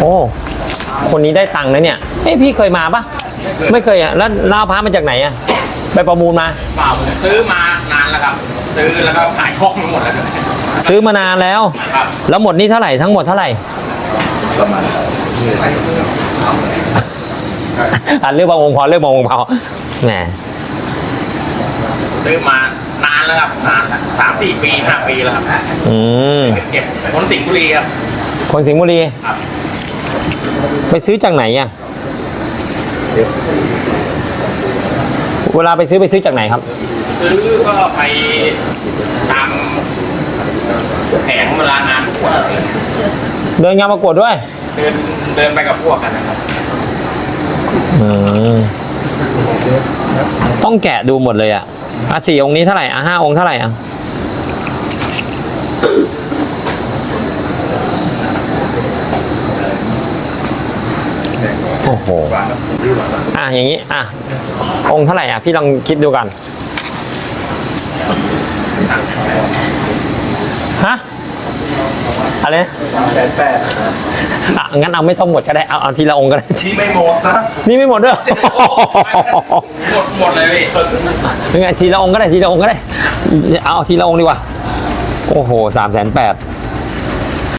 โอ้ คนนี้ได้ตังค์นะเนี่ย เอ้ยพี่เคยมาปะไม่เคยอะ แล้วล่าพระมาจากไหนอะ ไปประมูลมา เปล่าผมซื้อมานานแล้วครับ ซื้อแล้วก็ขายคล่องทั้งหมดแล้วครับซื้อมานานแล้ว ครับแล้วหมดนี่เท่าไหร่ทั้งหมดเท่าไหร่ ประมาณอะเลือกบางองค์พอเลือกบางองค์พอแหม ซื้อมานานแล้วครับนานแล้วสามสี่ปีห้าปีแล้วครับอืม เก็บคนสิงห์บุรีครับ คนสิงห์บุรี ครับ ไปซื้อจากไหนอะเวลาไปซื้อไปซื้อจากไหนครับ ซื้อก็ไปตามแผงเวลางานประกวดอะไรอย่างเงี้ยเดินงานประกวดด้วย เดินเดินไปกับพวกกันนะครับอืมต้องแกะดูหมดเลยอะอะสี่องค์นี้เท่าไหร่อะห้าองค์เท่าไหร่อะ โอ้โหอะอย่างนี้อะองค์เท่าไหร่อะพี่ลองคิดดูกันฮะอะไรนะแสนแปดอะงั้นเอาไม่ต้องหมดก็ได้เอาเอาทีละองค์ก็ได้ที่ไม่หมดนะนี่ไม่หมดด้วยหมดหมดเลยพี่ยังไงทีละองค์ก็ได้ทีละองค์ก็ได้เอาทีละองค์ดีกว่าโอ้โหสามแสนแปด